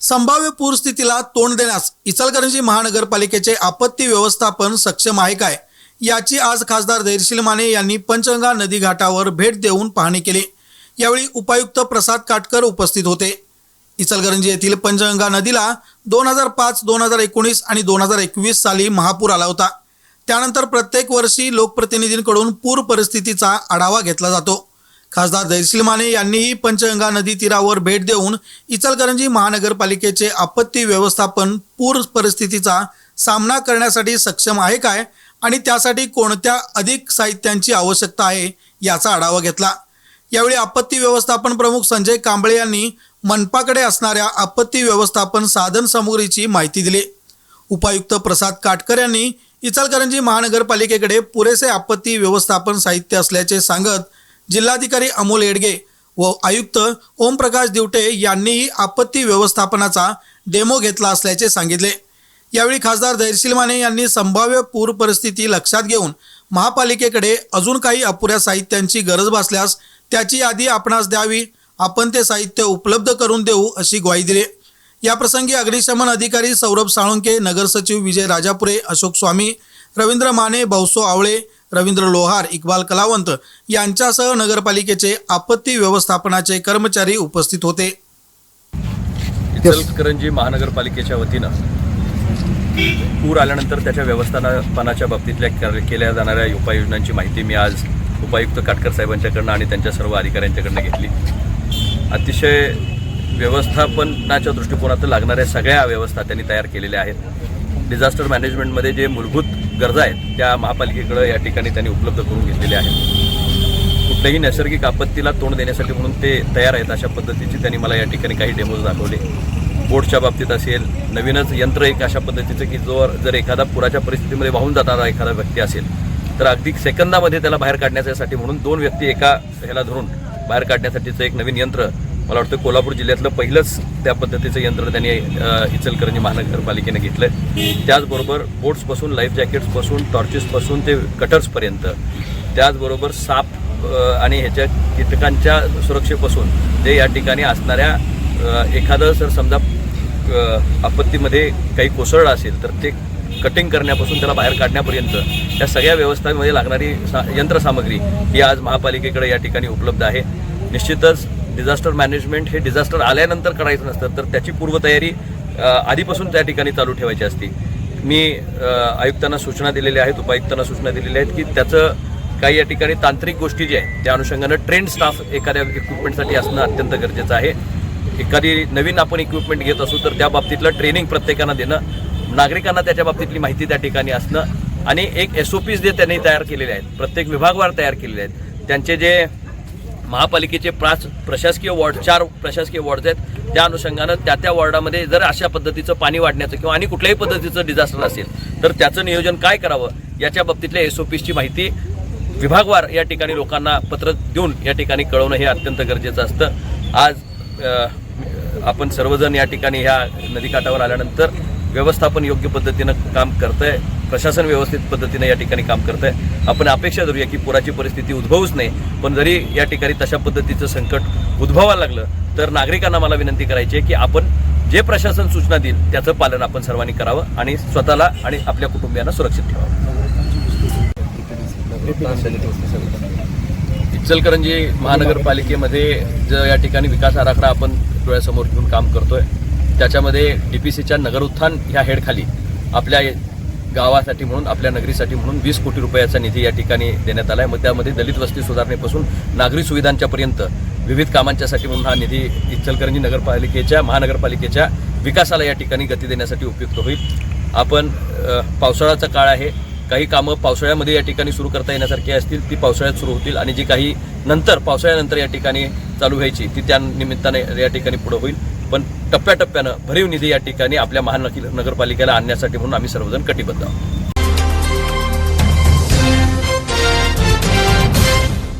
संभाव्य पूरस्थितीला तोंड देण्यास इचलकरंजी महानगरपालिकेचे आपत्ती व्यवस्थापन सक्षम आहे काय? याची आज खासदार धैर्यशील माने यांनी पंचगंगा नदी घाटावर भेट देऊन पाहणी केली. यावेळी उपायुक्त प्रसाद काटकर उपस्थित होते. इचलकरंजी येथील पंचगंगा नदीला दोन हजार पाच दोन हजार एकोणीस आणि दोन हजार एकवीस साली महापूर आला होता. त्यानंतर प्रत्येक वर्षी लोकप्रतिनिधींकडून पूर परिस्थितीचा आढावा घेतला जातो. खासदार दैसिल माने यांनीही पंचगंगा नदी तीरावर भेट देऊन इचलकरंजी महानगरपालिकेचे आपत्ती व्यवस्थापन पूर परिस्थितीचा सामना करण्यासाठी सक्षम आहे काय? आणि त्यासाठी कोणत्या अधिक साहित्यांची आवश्यकता आहे याचा आढावा घेतला. यावेळी आपत्ती व्यवस्थापन प्रमुख संजय कांबळे यांनी मनपाकडे असणाऱ्या आपत्ती व्यवस्थापन साधन सामुग्रीची माहिती दिली. उपायुक्त प्रसाद काटकर यांनी इचलकरंजी महानगरपालिकेकडे पुरेसे आपत्ती व्यवस्थापन साहित्य असल्याचे सांगत जिल्हाधिकारी अमोल येडगे व आयुक्त ओमप्रकाश दिवटे यांनीही आपत्ती व्यवस्थापनाचा डेमो घेतला असल्याचे सांगितले. यावेळी खासदार धैर्यशील माने यांनी संभाव्य पूर परिस्थिती लक्षात घेऊन महापालिकेकडे अजून काही अपुऱ्या साहित्यांची गरज भासल्यास त्याची यादी आपणास द्यावी आपण ते साहित्य उपलब्ध करून देऊ अशी ग्वाही दिली. याप्रसंगी अग्निशमन अधिकारी सौरभ साळुंके नगरसचिव विजय राजापुरे अशोक स्वामी रवींद्र माने भाऊसो आवळे रवींद्र लोहार इक्बाल कलावंत यांच्यासह नगरपालिकेचे आपत्ती व्यवस्थापनाचे कर्मचारी उपस्थित होते. इचलकरंजी महानगरपालिकेच्या वतीनं पूर आल्यानंतर त्याच्या व्यवस्थापनाच्या बाबतीतल्या केल्या जाणाऱ्या उपाययोजनांची माहिती मी आज उपायुक्त काटकर साहेबांच्याकडनं आणि त्यांच्या सर्व अधिकाऱ्यांच्याकडनं घेतली. अतिशय व्यवस्थापनाच्या दृष्टिकोनातून लागणाऱ्या सगळ्या व्यवस्था त्यांनी तयार केलेल्या आहेत. डिझास्टर मॅनेजमेंटमध्ये जे मूलभूत गरजा आहेत त्या महापालिकेकडं या ठिकाणी त्यांनी उपलब्ध करून घेतलेल्या आहेत. कुठल्याही नैसर्गिक आपत्तीला तोंड देण्यासाठी म्हणून ते तयार आहेत अशा पद्धतीची त्यांनी मला या ठिकाणी काही डेमोज दाखवले. बोटच्या बाबतीत असेल नवीनच यंत्र एक अशा पद्धतीचं की जो जर एखादा पुराच्या परिस्थितीमध्ये वाहून जाणारा एखादा व्यक्ती असेल तर अगदी सेकंदामध्ये त्याला बाहेर काढण्यासाठी म्हणून दोन व्यक्ती एका ह्याला धरून बाहेर काढण्यासाठीचं एक नवीन यंत्र मला वाटतं कोल्हापूर जिल्ह्यातलं पहिलंच त्या पद्धतीचं यंत्र त्यांनी इचलकरंजी महानगरपालिकेने घेतलं त्याचबरोबर बोट्सपासून लाईफ जॅकेट्सपासून टॉर्चेसपासून ते कटर्सपर्यंत त्याचबरोबर साप आणि ह्याच्या कीटकांच्या सुरक्षेपासून ते या ठिकाणी असणाऱ्या एखादं जर समजा आपत्तीमध्ये काही कोसळलं असेल तर ते कटिंग करण्यापासून त्याला बाहेर काढण्यापर्यंत या सगळ्या व्यवस्थांमध्ये लागणारी सा यंत्रसामग्री ही आज महापालिकेकडे या ठिकाणी उपलब्ध आहे. निश्चितच डिझास्टर मॅनेजमेंट हे डिझास्टर आल्यानंतर करायचं नसतं तर त्याची पूर्वतयारी आधीपासून त्या ठिकाणी चालू ठेवायची असते. मी आयुक्तांना सूचना दिलेल्या आहेत उपायुक्तांना सूचना दिलेल्या आहेत की त्याचं काही या ठिकाणी तांत्रिक गोष्टी ज्या आहेत त्या अनुषंगानं ट्रेंड स्टाफ एखाद्या इक्विपमेंटसाठी असणं अत्यंत गरजेचं आहे. एखादी नवीन आपण इक्विपमेंट घेत असू तर त्या बाबतीतलं ट्रेनिंग प्रत्येकानं देणं नागरिकांना त्याच्या बाबतीतली माहिती त्या ठिकाणी असणं आणि एक एस ओ पीज जे त्यांनी तयार केलेले आहेत प्रत्येक विभागवार तयार केलेले आहेत त्यांचे जे महापालिकेचे पाच प्रशासकीय वॉर्ड चार प्रशासकीय वॉर्ड आहेत. त्या अनुषंगानं त्या त्या वॉर्डामध्ये जर अशा पद्धतीचं पाणी वाढण्याचं किंवा आणि कुठल्याही पद्धतीचं डिझास्टर असेल तर त्याचं नियोजन काय करावं? याच्या बाबतीतल्या एस ओ पीची माहिती विभागवार या ठिकाणी लोकांना पत्र देऊन या ठिकाणी कळवणं हे अत्यंत गरजेचं असतं. आज आपण सर्वजण या ठिकाणी ह्या नदीकाठावर आल्यानंतर व्यवस्थापन योग्य पद्धतीनं काम करतंय. प्रशासन व्यवस्थित पद्धतीनं या ठिकाणी काम करतंय. आपण अपेक्षा धरूया की पुराची परिस्थिती उद्भवूच नाही पण जरी या ठिकाणी तशा पद्धतीचं संकट उद्भवायला लागलं तर नागरिकांना मला विनंती करायची आहे की आपण जे प्रशासन सूचना देईल त्याचं पालन आपण सर्वांनी करावं आणि स्वतःला आणि आपल्या कुटुंबियांना सुरक्षित ठेवावं. इचलकरंजी महानगरपालिकेमध्ये जो या ठिकाणी विकास आराखडा आपण डोळ्यासमोर घेऊन काम करतोय त्याच्यामध्ये डी पी सीच्या नगर उत्थान ह्या हेडखाली आपल्या गावासाठी म्हणून आपल्या नगरीसाठी म्हणून वीस कोटी रुपयाचा निधी या ठिकाणी देण्यात आला आहे मग त्यामध्ये दलित वस्ती सुधारणेपासून नागरी सुविधांच्यापर्यंत विविध कामांच्यासाठी म्हणून हा निधी इचलकरंजी नगरपालिकेच्या महानगरपालिकेच्या विकासाला या ठिकाणी गती देण्यासाठी उपयुक्त होईल. आपण पावसाळ्याचा काळ आहे. काही कामं पावसाळ्यामध्ये या ठिकाणी सुरू करता येण्यासारखी असतील ती पावसाळ्यात सुरू होतील आणि जी काही नंतर पावसाळ्यानंतर या ठिकाणी चालू व्हायची ती त्या निमित्ताने या ठिकाणी पुढे होईल. पण टप्प्याटप्प्यानं भरीव निधी या ठिकाणी आपल्या महानगर नगरपालिकेला आणण्यासाठी म्हणून आम्ही सर्वजण कटिबद्ध आहोत.